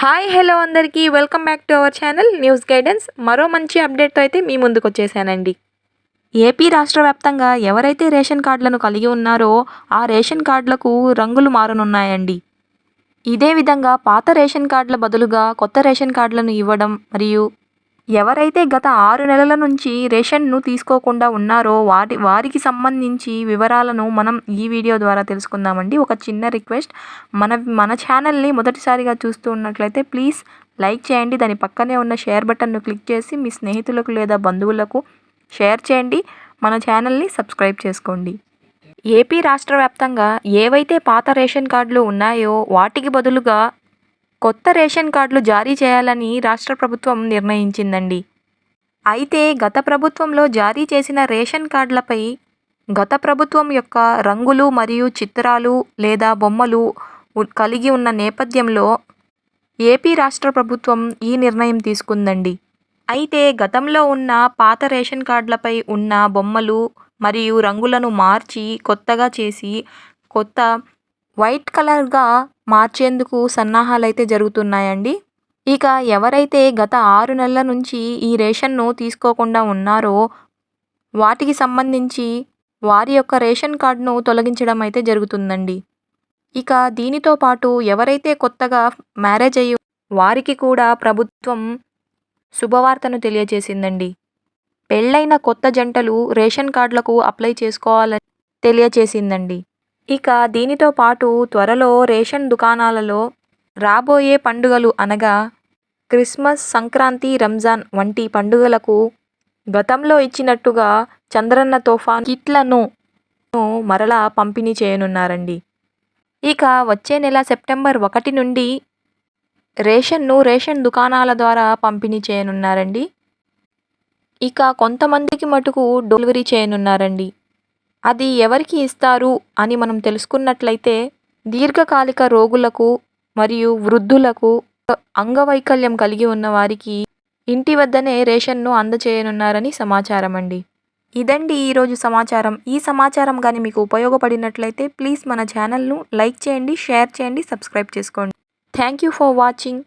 Hi hello అందరికీ. Welcome back to our channel news guidance. మరో మంచి అప్డేట్తో అయితే మీ ముందుకు వచ్చేసానండి. ఏపీ రాష్ట్ర వ్యాప్తంగా ఎవరైతే రేషన్ కార్డులను కలిగి ఉన్నారో ఆ రేషన్ కార్డులకు రంగులు మారనున్నాయండి. ఇదే విధంగా పాత రేషన్ కార్డుల బదులుగా కొత్త రేషన్ కార్డులను ఇవ్వడం మరియు ఎవరైతే గత ఆరు నెలల నుంచి రేషన్ను తీసుకోకుండా ఉన్నారో వాటి వారికి సంబంధించి వివరాలను మనం ఈ వీడియో ద్వారా తెలుసుకుందామండి. ఒక చిన్న రిక్వెస్ట్ మన మన ఛానల్ని మొదటిసారిగా చూస్తూ ఉన్నట్లయితే ప్లీజ్ లైక్ చేయండి. దాని పక్కనే ఉన్న షేర్ బటన్ను క్లిక్ చేసి మీ స్నేహితులకు లేదా బంధువులకు షేర్ చేయండి. మన ఛానల్ని సబ్స్క్రైబ్ చేసుకోండి. ఏపీ రాష్ట్ర వ్యాప్తంగా ఏవైతే పాత రేషన్ కార్డులు ఉన్నాయో వాటికి బదులుగా కొత్త రేషన్ కార్డులు జారీ చేయాలని రాష్ట్ర ప్రభుత్వం నిర్ణయించిందండి. అయితే గత ప్రభుత్వంలో జారీ చేసిన రేషన్ కార్డులపై గత ప్రభుత్వం యొక్క రంగులు మరియు చిత్రాలు లేదా బొమ్మలు కలిగి ఉన్న నేపథ్యంలో ఏపీ రాష్ట్ర ప్రభుత్వం ఈ నిర్ణయం తీసుకుందండి. అయితే గతంలో ఉన్న పాత రేషన్ కార్డులపై ఉన్న బొమ్మలు మరియు రంగులను మార్చి కొత్తగా చేసి కొత్త వైట్ కలర్గా మార్చేందుకు సన్నాహాలు అయితే జరుగుతున్నాయండి. ఇక ఎవరైతే గత ఆరు నెలల నుంచి ఈ రేషన్ను తీసుకోకుండా ఉన్నారో వాటికి సంబంధించి వారి యొక్క రేషన్ కార్డును తొలగించడం అయితే జరుగుతుందండి. ఇక దీనితో పాటు ఎవరైతే కొత్తగా మ్యారేజ్ అయ్యి వారికి కూడా ప్రభుత్వం శుభవార్తను తెలియజేసిందండి. పెళ్ళైన కొత్త జంటలు రేషన్ కార్డులకు అప్లై చేసుకోవాలని తెలియజేసిందండి. ఇక దీనితో పాటు త్వరలో రేషన్ దుకాణాలలో రాబోయే పండుగలు అనగా క్రిస్మస్ సంక్రాంతి రంజాన్ వంటి పండుగలకు గతంలో ఇచ్చినట్టుగా చంద్రన్న తోఫాన్ కిట్లను మరలా పంపిణీ చేయనున్నారండి. ఇక వచ్చే నెల సెప్టెంబర్ ఒకటి నుండి రేషన్ను రేషన్ దుకాణాల ద్వారా పంపిణీ చేయనున్నారండి. ఇక కొంతమందికి మటుకు డెలివరీ చేయనున్నారండి. అది ఎవరికి ఇస్తారు అని మనం తెలుసుకున్నట్లయితే దీర్ఘకాలిక రోగులకు మరియు వృద్ధులకు అంగవైకల్యం కలిగి ఉన్న వారికి ఇంటి వద్దనే రేషన్ను అందచేయనున్నారని సమాచారం అండి ఇదండి ఈరోజు సమాచారం. ఈ సమాచారం కానీ మీకు ఉపయోగపడినట్లయితే ప్లీజ్ మన ఛానల్ను లైక్ చేయండి షేర్ చేయండి సబ్స్క్రైబ్ చేసుకోండి. Thank you for watching.